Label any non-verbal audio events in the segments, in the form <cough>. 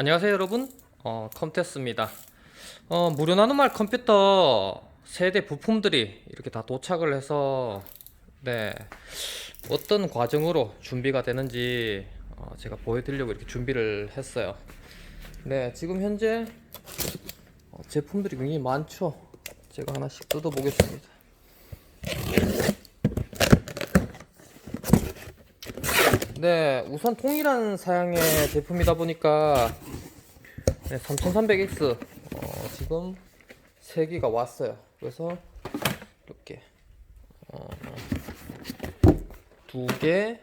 안녕하세요 여러분. 어, 컴테스입니다. 어, 무료 나눔할 컴퓨터 세대 부품들이 이렇게 다 도착을 해서 네 어떤 과정으로 준비가 되는지 어, 제가 보여드리려고 이렇게 준비를 했어요. 네 지금 현재 어, 제품들이 굉장히 많죠? 제가 하나씩 뜯어 보겠습니다 네 우선 통일한 사양의 제품이다 보니까 네, 3300X 어, 지금 3개가 왔어요. 그래서 이렇게 어, 2개,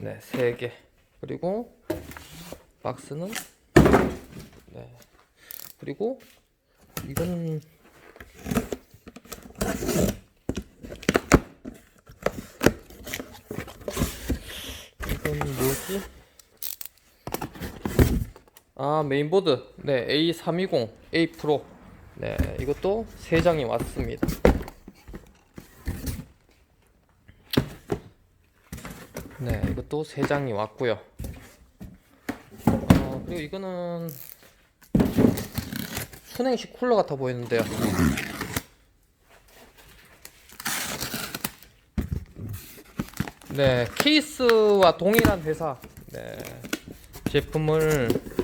네, 3개. 그리고 박스는 네. 그리고 이건 뭐지? 아 메인보드. 네 A320 A 프로. 네 이것도 세 장이 왔습니다. 네 이것도 세 장이 왔고요. 어, 그리고 이거는 순행식 쿨러 같아 보이는데요. 네 케이스와 동일한 회사. 네 제품을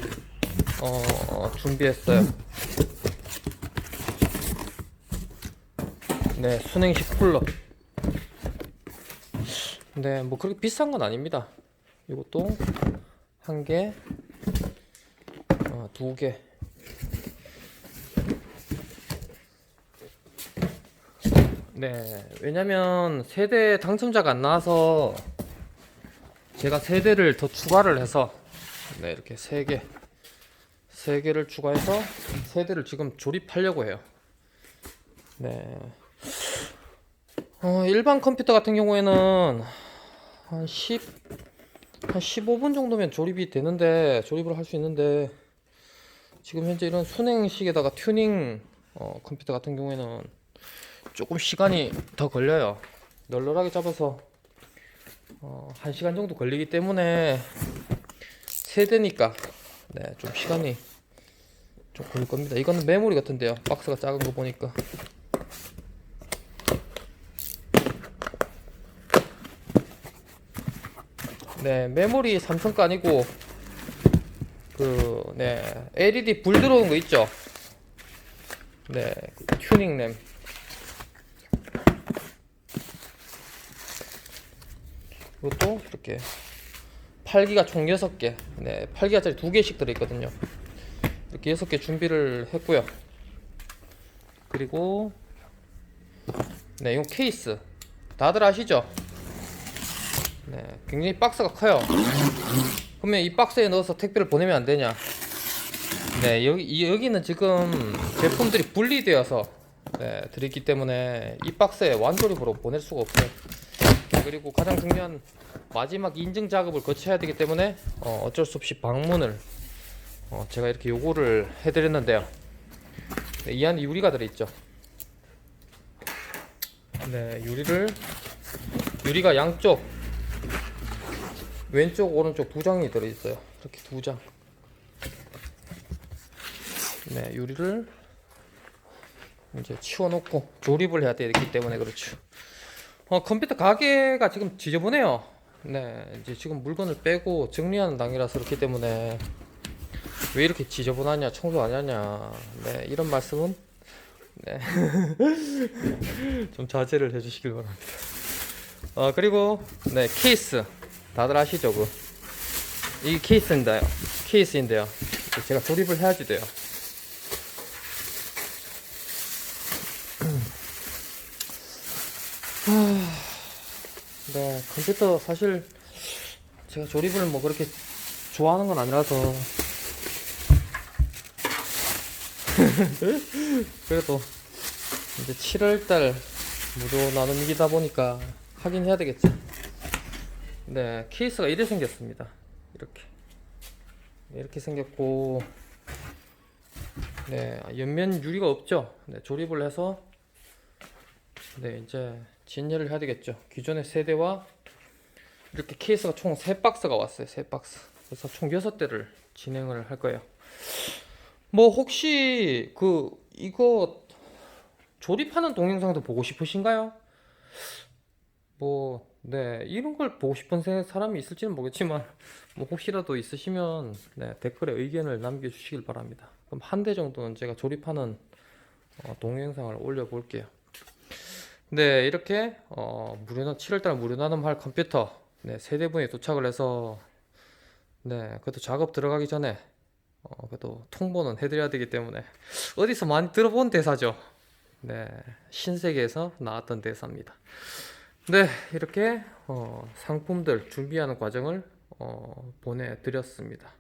어, 준비했어요. 네, 순행식 쿨러. 네, 뭐 그렇게 비싼 건 아닙니다. 이것도 한 개, 어, 두 개. 네, 왜냐면 세대 당첨자가 안 나와서 제가 세대를 더 추가를 해서 네, 이렇게 세 개. 세 개를 추가해서 세 대를 지금 조립하려고 해요. 네. 어, 일반 컴퓨터 같은 경우에는 한 10, 한 15분 정도면 조립이 되는데, 조립을 할 수 있는데, 지금 현재 이런 순행식에다가 튜닝 어, 컴퓨터 같은 경우에는 조금 시간이 더 걸려요. 널널하게 잡아서 어, 1시간 정도 걸리기 때문에 세대니까 네, 좀 시간이 좀 걸릴 겁니다. 이거는 메모리 같은데요. 박스가 작은 거 보니까. 네, 메모리 삼성 거 아니고 그, 네, LED 불 들어오는 거 있죠? 네, 그 튜닝 램. 이것도 이렇게 8기가 총 6개. 네, 8기가짜리 2개씩 들어있거든요. 이렇게 6개 준비를 했고요. 그리고 네, 이건 케이스. 다들 아시죠? 네, 굉장히 박스가 커요. 그러면 이 박스에 넣어서 택배를 보내면 안 되냐? 네, 여기 이- 여기는 지금 제품들이 분리되어서 네, 들있기 때문에 이 박스에 완조립으로 보낼 수가 없어요. 그리고 가장 중요한 마지막 인증 작업을 거쳐야 되기 때문에 어, 어쩔 수 없이 방문을 어, 제가 이렇게 요구를 해드렸는데요. 네, 이 안에 유리가 들어있죠. 네, 유리를 유리가 양쪽 왼쪽 오른쪽 두 장이 들어있어요. 이렇게 두 장. 네, 유리를 이제 치워놓고 조립을 해야 되기 때문에 그렇죠. 어, 컴퓨터 가게가 지금 지저분해요. 네, 이제 지금 물건을 빼고 정리하는 단계라서 그렇기 때문에 왜 이렇게 지저분하냐, 청소 안 하냐, 네, 이런 말씀은 네, <laughs> 좀 자제를 해주시길 바랍니다. 어, 그리고 네, 케이스 다들 아시죠, 그? 이 케이스인데요, 케이스인데요. 제가 조립을 해야지 돼요. 네, 컴퓨터 사실 제가 조립을 뭐 그렇게 좋아하는 건 아니라서 <laughs> 그래도 이제 7월달 무료 나눔이다 보니까 하긴 해야 되겠죠. 네, 케이스가 이래 생겼습니다. 이렇게 이렇게 생겼고 네, 옆면 유리가 없죠. 네, 조립을 해서 네, 이제 진열을 해야 되겠죠. 기존의 세대와 이렇게 케이스가 총 3박스가 왔어요. 3박스. 그래서 총 6대를 진행을 할 거예요. 뭐 혹시 그 이거 조립하는 동영상도 보고 싶으신가요? 뭐, 네, 이런 걸 보고 싶은 세- 사람이 있을지는 모르겠지만, 뭐, 혹시라도 있으시면, 네, 댓글에 의견을 남겨 주시길 바랍니다. 그럼 한 대 정도는 제가 조립하는 어, 동영상을 올려 볼게요. 네, 이렇게, 어, 무료, 7월달 무료 나눔할 컴퓨터, 네, 세 대분이 도착을 해서, 네, 그래도 작업 들어가기 전에, 어, 그래도 통보는 해드려야 되기 때문에, 어디서 많이 들어본 대사죠. 네, 신세계에서 나왔던 대사입니다. 네, 이렇게 어, 상품들 준비하는 과정을 어, 보내드렸습니다.